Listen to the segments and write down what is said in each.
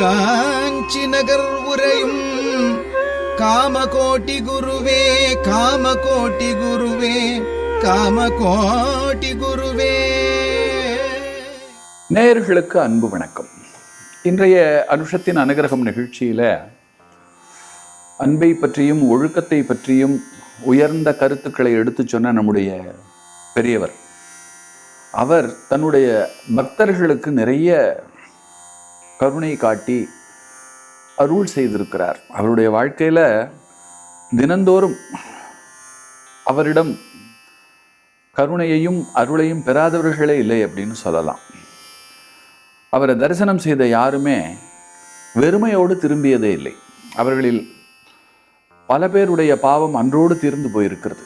காஞ்சி நகர் உரையும் காமகோட்டி குருவே காமகோட்டி குருவே காமகோட்டி குருவே. நேயர்களுக்கு அன்பு வணக்கம். இன்றைய அனுஷத்தின் அனுகிரகம் நிகழ்ச்சியில அன்பை பற்றியும் ஒழுக்கத்தை பற்றியும் உயர்ந்த கருத்துக்களை எடுத்து சொன்ன நம்முடைய பெரியவர். அவர் தன்னுடைய பக்தர்களுக்கு நிறைய கருணை காட்டி அருள் செய்திருக்கிறார். அவருடைய வாழ்க்கையில தினந்தோறும் அவரிடம் கருணையையும் அருளையும் பெறாதவர்களே இல்லை அப்படின்னு சொல்லலாம். அவரை தரிசனம் செய்த யாருமே வெறுமையோடு திரும்பியதே இல்லை. அவர்களில் பல பேருடைய பாவம் அன்றோடு தீர்ந்து போயிருக்கிறது.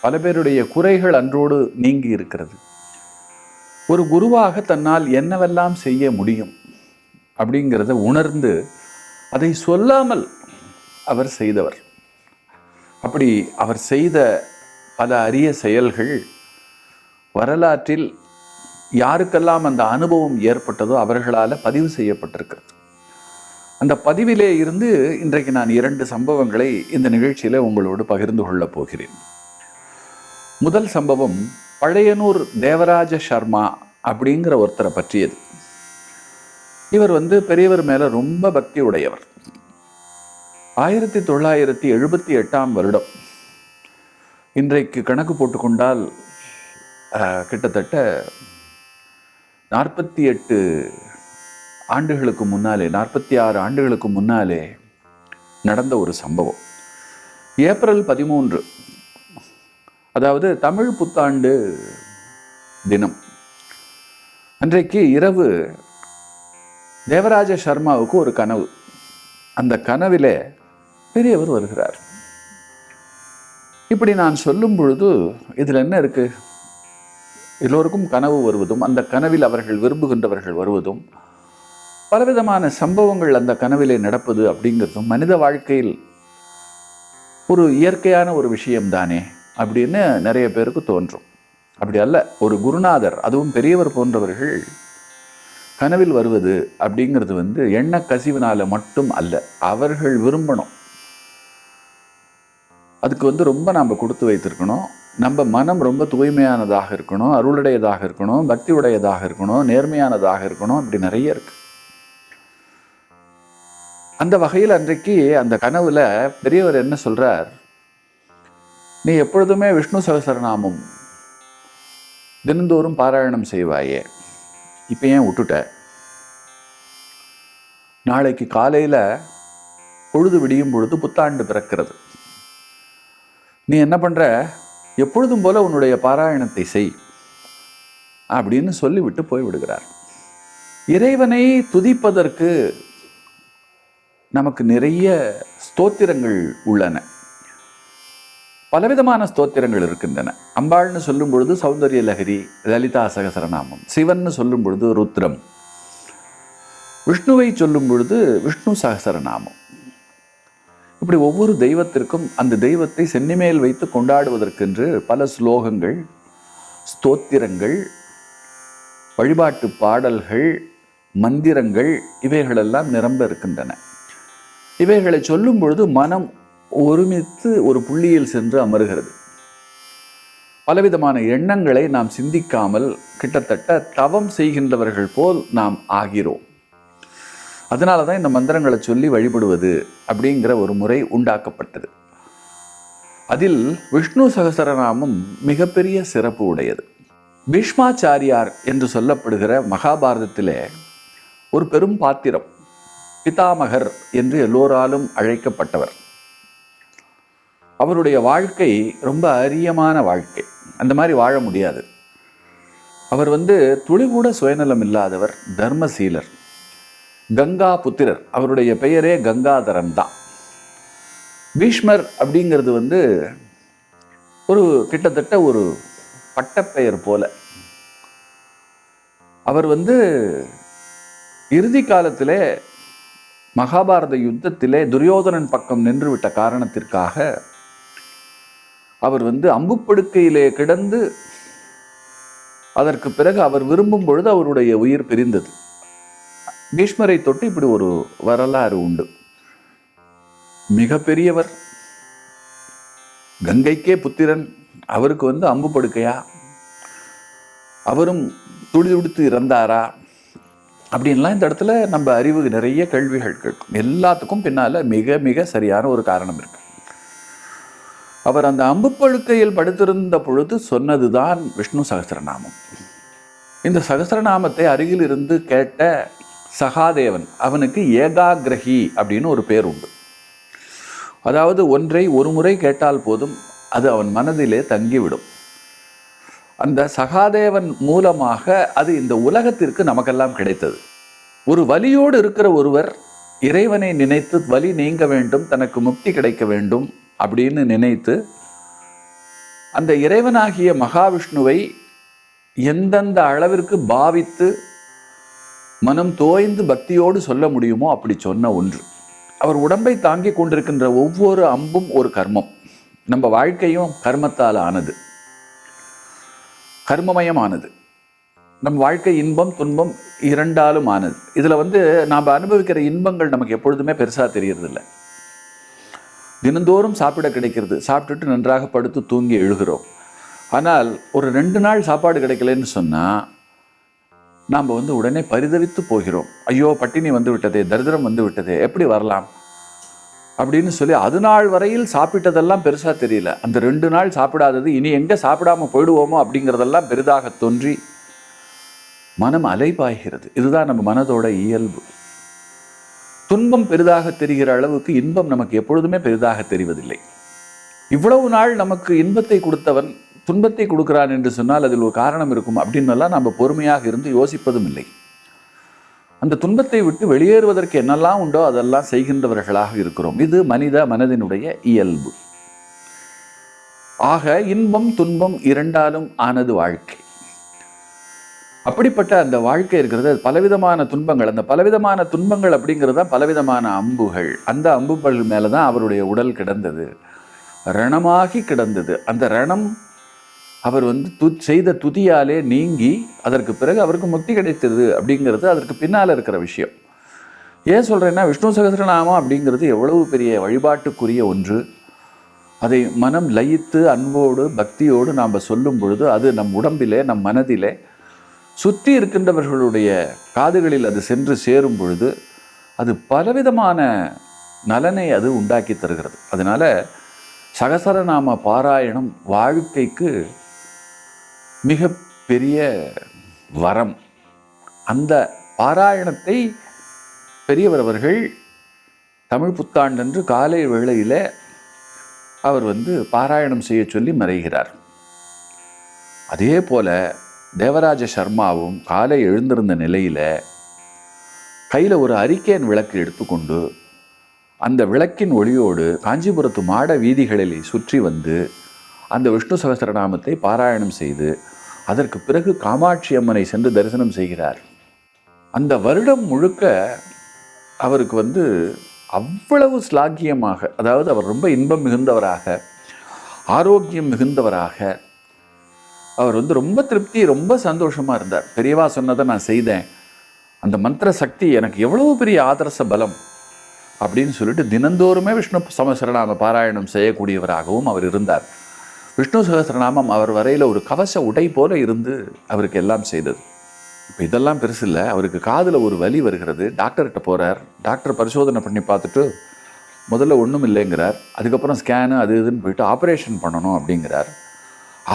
பல பேருடைய குறைகள் அன்றோடு நீங்கி இருக்கிறது. ஒரு குருவாக தன்னால் என்னவெல்லாம் செய்ய முடியும்? அப்படிங்கிறத உணர்ந்து அதை சொல்லாமல் அவர் செய்தவர். அப்படி அவர் செய்த பல அரிய செயல்கள் வரலாற்றில் யாருக்கெல்லாம் அந்த அனுபவம் ஏற்பட்டதோ அவர்களால் பதிவு செய்யப்பட்டிருக்கிறது. அந்த பதிவிலே இருந்து இன்றைக்கு நான் இரண்டு சம்பவங்களை இந்த நிகழ்ச்சியில் உங்களோடு பகிர்ந்து கொள்ளப் போகிறேன். முதல் சம்பவம் பழையனூர் தேவராஜ சர்மா அப்படிங்கிற ஒருத்தரை பற்றியது. இவர் வந்து பெரியவர் மேலே ரொம்ப பக்தி உடையவர். ஆயிரத்தி தொள்ளாயிரத்தி எழுபத்தி எட்டாம் வருடம். இன்றைக்கு கணக்கு போட்டுக்கொண்டால் அஹ், கிட்டத்தட்ட நாற்பத்தி எட்டு ஆண்டுகளுக்கு முன்னாலே நாற்பத்தி ஆறு ஆண்டுகளுக்கு முன்னாலே நடந்த ஒரு சம்பவம். ஏப்ரல் பதிமூன்று அதாவது தமிழ் புத்தாண்டு தினம். அன்றைக்கு இரவு தேவராஜ சர்மாவுக்கு ஒரு கனவு. அந்த கனவிலே பெரியவர் வருகிறார். இப்படி நான் சொல்லும் பொழுது இதில் என்ன இருக்கு? எல்லோருக்கும் கனவு வருவதும் அந்த கனவில் அவர்கள் விரும்புகின்றவர்கள் வருவதும் பலவிதமான சம்பவங்கள் அந்த கனவிலே நடப்பது அப்படிங்கிறதும் மனித வாழ்க்கையில் ஒரு இயற்கையான ஒரு விஷயம்தானே அப்படின்னு நிறைய பேருக்கு தோன்றும். அப்படி அல்ல ஒரு குருநாதர் அதுவும் பெரியவர் போன்றவர்கள் கனவில் வருவது அப்படிங்கிறது வந்து எண்ண கசிவினால் மட்டும் அல்ல. அவர்கள் விரும்பணும். அதுக்கு வந்து ரொம்ப நாம் கொடுத்து வைத்திருக்கணும். நம்ம மனம் ரொம்ப தூய்மையானதாக இருக்கணும். அருளுடையதாக இருக்கணும். பக்தி உடையதாக இருக்கணும். நேர்மையானதாக இருக்கணும். அப்படி நிறைய இருக்கு. அந்த வகையில் அன்றைக்கு அந்த கனவுல பெரியவர் என்ன சொல்றார்? நீ எப்பொழுதுமே விஷ்ணு சகசரநாமம் தினந்தோறும் பாராயணம் செய்வாயே. இப்போ ஏன் விட்டுட்ட? நாளைக்கு காலையில் பொழுது விடியும் பொழுது புத்தாண்டு பிறக்கிறது. நீ என்ன பண்ற? எப்பொழுதும் போல உன்னுடைய பாராயணத்தை செய் அப்படின்னு சொல்லிவிட்டு போய்விடுகிறார் இறைவனை துதிப்பதற்கு நமக்கு நிறைய ஸ்தோத்திரங்கள் உள்ளன. பலவிதமான ஸ்தோத்திரங்கள் இருக்கின்றன. அம்பாள்னு சொல்லும் பொழுது சௌந்தரிய லஹரி லலிதா சகசரநாமம். சிவன்னு சொல்லும் பொழுது ருத்ரம். விஷ்ணுவை சொல்லும் பொழுது விஷ்ணு சகசரநாமம். இப்படி ஒவ்வொரு தெய்வத்திற்கும் அந்த தெய்வத்தை சென்னிமேல் வைத்து கொண்டாடுவதற்கென்று பல ஸ்லோகங்கள் ஸ்தோத்திரங்கள் வழிபாட்டு பாடல்கள் மந்திரங்கள் இவைகளெல்லாம் நிரம்ப இருக்கின்றன. இவைகளை சொல்லும் பொழுது மனம் ஒருமித்து ஒரு புள்ளியில் சென்று அமருகிறது. பலவிதமான எண்ணங்களை நாம் சிந்திக்காமல் கிட்டத்தட்ட தவம் செய்கின்றவர்கள் போல் நாம் ஆகிறோம். அதனால தான் இந்த மந்திரங்களை சொல்லி வழிபடுவது அப்படிங்கிற ஒரு முறை உண்டாக்கப்பட்டது. அதில் விஷ்ணு சகசரநாமம் மிகப்பெரிய சிறப்பு உடையது. பீஷ்மாச்சாரியார் என்று சொல்லப்படுகிற மகாபாரதத்திலே ஒரு பெரும் பாத்திரம் பிதாமகர் என்று எல்லோராலும் அழைக்கப்பட்டவர். அவருடைய வாழ்க்கை ரொம்ப அரியமான வாழ்க்கை. அந்த மாதிரி வாழ முடியாது. அவர் வந்து துளி கூட சுயநலம் இல்லாதவர் தர்மசீலர். கங்கா புத்திரர். அவருடைய பெயரே கங்காதரன் தான். பீஷ்மர் அப்படிங்கிறது வந்து ஒரு கிட்டத்தட்ட ஒரு பட்டப்பெயர் போல. அவர் வந்து இறுதி காலத்திலே மகாபாரத யுத்தத்திலே துரியோதனன் பக்கம் நின்று விட்ட காரணத்திற்காக அவர் வந்து அம்புப்படுக்கையிலே கிடந்து அதற்கு பிறகு அவர் விரும்பும் பொழுது அவருடைய உயிர் பிரிந்தது. பீஷ்மரை தொட்டு இப்படி ஒரு வரலாறு உண்டு. மிக பெரியவர் கங்கைக்கே புத்திரன் அவருக்கு வந்து அம்பு படுக்கையா அவரும் துடி துடித்து இறந்தாரா? அப்படின்லாம் இந்த இடத்துல நம்ம அறிவு நிறைய கேள்விகள் கேட்கும் எல்லாத்துக்கும் பின்னால மிக மிக சரியான ஒரு காரணம் இருக்கு. அவர் அந்த அம்பு படுக்கையில் படுத்திருந்த பொழுது சொன்னதுதான் விஷ்ணு சகஸ்ரநாமம் இந்த சகஸ்ரநாமத்தை அருகில் இருந்து கேட்ட சகாதேவன் அவனுக்கு ஏகாகிரகி அப்படின்னு ஒரு பேர் உண்டு. அதாவது ஒன்றை ஒரு முறை கேட்டால் போதும் அது அவன் மனதிலே தங்கிவிடும். அந்த சகாதேவன் மூலமாக அது இந்த உலகத்திற்கு நமக்கெல்லாம் கிடைத்தது. ஒரு வலியோடு இருக்கிற ஒருவர் இறைவனை நினைத்து வலி நீங்க வேண்டும் தனக்கு முக்தி கிடைக்க வேண்டும் அப்படின்னு நினைத்து அந்த இறைவனாகிய மகாவிஷ்ணுவை எந்தெந்த அளவிற்கு பாவித்து மனம் தோய்ந்து பக்தியோடு சொல்ல முடியுமோ அப்படி சொன்ன ஒன்று. அவர் உடம்பை தாங்கி கொண்டிருக்கின்ற ஒவ்வொரு அம்பும் ஒரு கர்மம். நம்ம வாழ்க்கையும் கர்மத்தால் ஆனது. கர்மமயமானது. நம் வாழ்க்கை இன்பம் துன்பம் இரண்டாலும் ஆனது. இதில் வந்து நாம் அனுபவிக்கிற இன்பங்கள் நமக்கு எப்பொழுதுமே பெருசாக தெரியறதில்ல. தினந்தோறும் சாப்பிட கிடைக்கிறது. சாப்பிட்டுட்டு நன்றாக படுத்து தூங்கி எழுகிறோம். ஆனால் ஒரு ரெண்டு நாள் சாப்பாடு கிடைக்கலன்னு சொன்னால் நாம் வந்து உடனே பரிதவித்து போகிறோம். ஐயோ பட்டினி வந்து விட்டதே தரித்திரம் வந்து விட்டதே எப்படி வரலாம்? அப்படின்னு சொல்லி அது நாள் வரையில் சாப்பிட்டதெல்லாம் பெருசாக தெரியல. அந்த ரெண்டு நாள் சாப்பிடாதது இனி எங்கே சாப்பிடாம போயிடுவோமோ அப்படிங்கிறதெல்லாம் பெரிதாக தோன்றி மனம் அலைபாய்கிறது. இதுதான் நம்ம மனதோட இயல்பு. துன்பம் பெரிதாக தெரிகிற அளவுக்கு இன்பம் நமக்கு எப்பொழுதுமே பெரிதாக தெரிவதில்லை. இவ்வளவு நாள் நமக்கு இன்பத்தை கொடுத்தவன் துன்பத்தை கொடுக்கிறான் என்று சொன்னால் அதில் ஒரு காரணம் இருக்கும் அப்படின்னெல்லாம் நம்ம பொறுமையாக இருந்து யோசிப்பதும் இல்லை. அந்த துன்பத்தை விட்டு வெளியேறுவதற்கு என்னெல்லாம் உண்டோ அதெல்லாம் செய்கின்றவர்களாக இருக்கிறோம். இது மனித மனதினுடைய இயல்பு. ஆக இன்பம் துன்பம் இரண்டாலும் ஆனது வாழ்க்கை. அப்படிப்பட்ட அந்த வாழ்க்கை இருக்கிறது பலவிதமான துன்பங்கள். அந்த பலவிதமான துன்பங்கள் அப்படிங்கிறது தான் பலவிதமான அம்புகள். அந்த அம்புகள் மேலே தான் அவருடைய உடல் கிடந்தது. ரணமாகி கிடந்தது. அந்த ரணம் அவர் வந்து து செய்த துதியாலே நீங்கி அதற்கு பிறகு அவருக்கு முக்தி கிடைத்தது அப்படிங்கிறது அதற்கு பின்னால் இருக்கிற விஷயம். ஏன் சொல்கிறேன்னா விஷ்ணு சகசிரநாமம் அப்படிங்கிறது எவ்வளவு பெரிய வழிபாட்டுக்குரிய ஒன்று. அதை மனம் லயித்து அன்போடு பக்தியோடு நாம் சொல்லும் பொழுது அது நம் உடம்பிலே நம் மனதிலே சுற்றி இருக்கின்றவர்களுடைய காதுகளில் அது சென்று சேரும் பொழுது அது பலவிதமான நலனை அது உண்டாக்கி தருகிறது. அதனால் சகசரநாம பாராயணம் வாழ்க்கைக்கு மிக பெரிய வரம். அந்த பாராயணத்தை பெரியவர் அவர்கள் தமிழ் புத்தாண்டன்று காலை வேளையில் அவர் வந்து பாராயணம் செய்ய சொல்லி மறைகிறார். அதே போல தேவராஜ சர்மாவும் காலை எழுந்திருந்த நிலையில் கையில் ஒரு அரிக்கேன் விளக்கு எடுத்துக்கொண்டு அந்த விளக்கின் ஒளியோடு காஞ்சிபுரத்து மாட வீதிகளில் சுற்றி வந்து அந்த விஷ்ணு சகசரநாமத்தை பாராயணம் செய்து அதற்கு பிறகு காமாட்சி அம்மனை சென்று தரிசனம் செய்கிறார். அந்த வருடம் முழுக்க அவருக்கு வந்து அவ்வளவு ஸ்லாக்கியமாக அதாவது அவர் ரொம்ப இன்பம் மிகுந்தவராக ஆரோக்கியம் மிகுந்தவராக அவர் வந்து ரொம்ப திருப்தி ரொம்ப சந்தோஷமாக இருந்தார். பெரியவா சொன்னதை நான் செய்தேன். அந்த மந்திர சக்தி எனக்கு எவ்வளோ பெரிய ஆதரச பலம் அப்படின்னு சொல்லிட்டு தினந்தோறுமே விஷ்ணு சமசரநாம பாராயணம் செய்யக்கூடியவராகவும் அவர் இருந்தார். விஷ்ணு சகசரநாமம் அவர் வரையில் ஒரு கவச உடை போல இருந்து அவருக்கு எல்லாம் செய்தது. இப்போ இதெல்லாம் பெருசு இல்லை. அவருக்கு காதில் ஒரு வலி வருகிறது. டாக்டர்கிட்ட போகிறார் டாக்டர் பரிசோதனை பண்ணி பார்த்துட்டு முதல்ல ஒன்றும் இல்லைங்கிறார். அதுக்கப்புறம் ஸ்கேனு அது இதுன்னு போயிட்டு ஆப்ரேஷன் பண்ணணும் அப்படிங்கிறார்.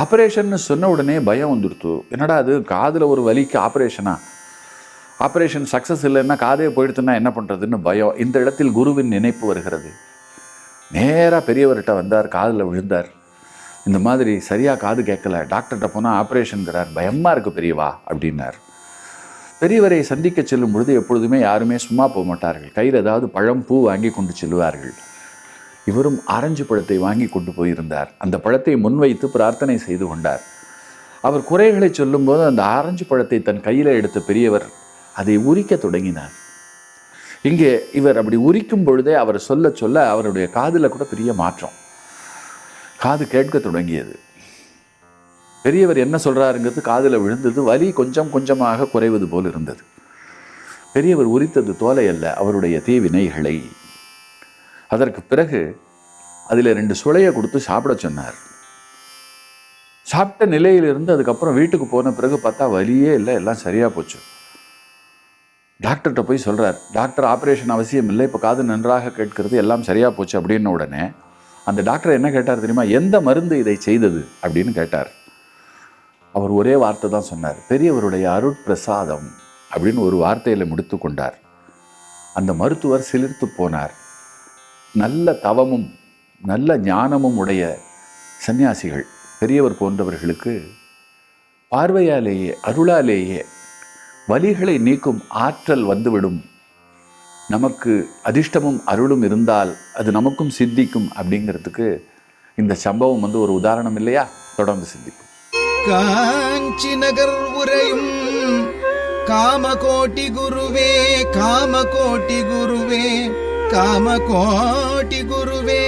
ஆப்ரேஷன்னு சொன்ன உடனே பயம் வந்துடுத்து என்னடா அது காதில் ஒரு வலிக்கு ஆப்ரேஷனா? ஆப்ரேஷன் சக்ஸஸ் இல்லைன்னா காதே போயிடுத்துன்னா என்ன பண்ணுறதுன்னு பயம். இந்த இடத்தில் குருவின் நினைப்பு வருகிறது. நேராக பெரியவர்கிட்ட வந்தார் காதில் விழுந்தார். இந்த மாதிரி சரியாக காது கேட்கல. டாக்டர்கிட்ட போனால் ஆப்ரேஷன்கிறார் பயமாக இருக்குது பெரியவா அப்படின்னார். பெரியவரை சந்திக்க செல்லும் பொழுது எப்பொழுதுமே யாருமே சும்மா போக மாட்டார்கள். கையில் ஏதாவது பழம் பூ வாங்கி கொண்டு செல்வார்கள் இவரும் ஆரஞ்சு பழத்தை வாங்கி கொண்டு போயிருந்தார். அந்த பழத்தை முன்வைத்து பிரார்த்தனை செய்து கொண்டார். அவர் குறைகளை சொல்லும்போது அந்த ஆரஞ்சு பழத்தை தன் கையில் எடுத்த பெரியவர் அதை உரிக்க தொடங்கினார். இங்கே இவர் அப்படி உரிக்கும் பொழுதே அவர் சொல்ல சொல்ல அவருடைய காதில் கூட பெரிய மாற்றம். காது கேட்க தொடங்கியது. பெரியவர் என்ன சொல்கிறாருங்கிறது காதில் விழுந்தது வலி கொஞ்சம் கொஞ்சமாக குறைவது போல் இருந்தது. பெரியவர் உரித்தது தோலை அல்ல அவருடைய தீவினைகளை. அதற்கு பிறகு அதில் ரெண்டு சுளையை கொடுத்து சாப்பிட சொன்னார். சாப்பிட்ட நிலையிலிருந்து அதுக்கப்புறம் வீட்டுக்கு போன பிறகு பார்த்தா வலியே இல்லை எல்லாம் சரியாக போச்சு. டாக்டர்கிட்ட போய் சொல்கிறார் டாக்டர் ஆப்ரேஷன் அவசியம் இல்லை இப்போ காது நன்றாக கேட்கிறது எல்லாம் சரியாக போச்சு அப்படின்ன உடனே அந்த டாக்டர் என்ன கேட்டார் தெரியுமா எந்த மருந்து இதை செய்தது? அப்படின்னு கேட்டார். அவர் ஒரே வார்த்தை தான் சொன்னார் பெரியவருடைய அருட்பிரசாதம் அப்படின்னு ஒரு வார்த்தையில் முடித்து கொண்டார். அந்த மருத்துவர் சிலிர்த்து போனார். நல்ல தவமும் நல்ல ஞானமும் உடைய சந்நியாசிகள் பெரியவர் போன்றவர்களுக்கு பார்வையாலேயே அருளாலேயே வலிகளை நீக்கும் ஆற்றல் வந்துவிடும். நமக்கு அதிர்ஷ்டமும் அருளும் இருந்தால் அது நமக்கும் சித்திக்கும் அப்படிங்கிறதுக்கு இந்த சம்பவம் வந்து ஒரு உதாரணம் இல்லையா? தொடர்ந்து சிந்திப்போம். காஞ்சி நகர் உரையும் காமகோட்டி குருவே காமகோட்டி குருவே காமகோட்டி குருவே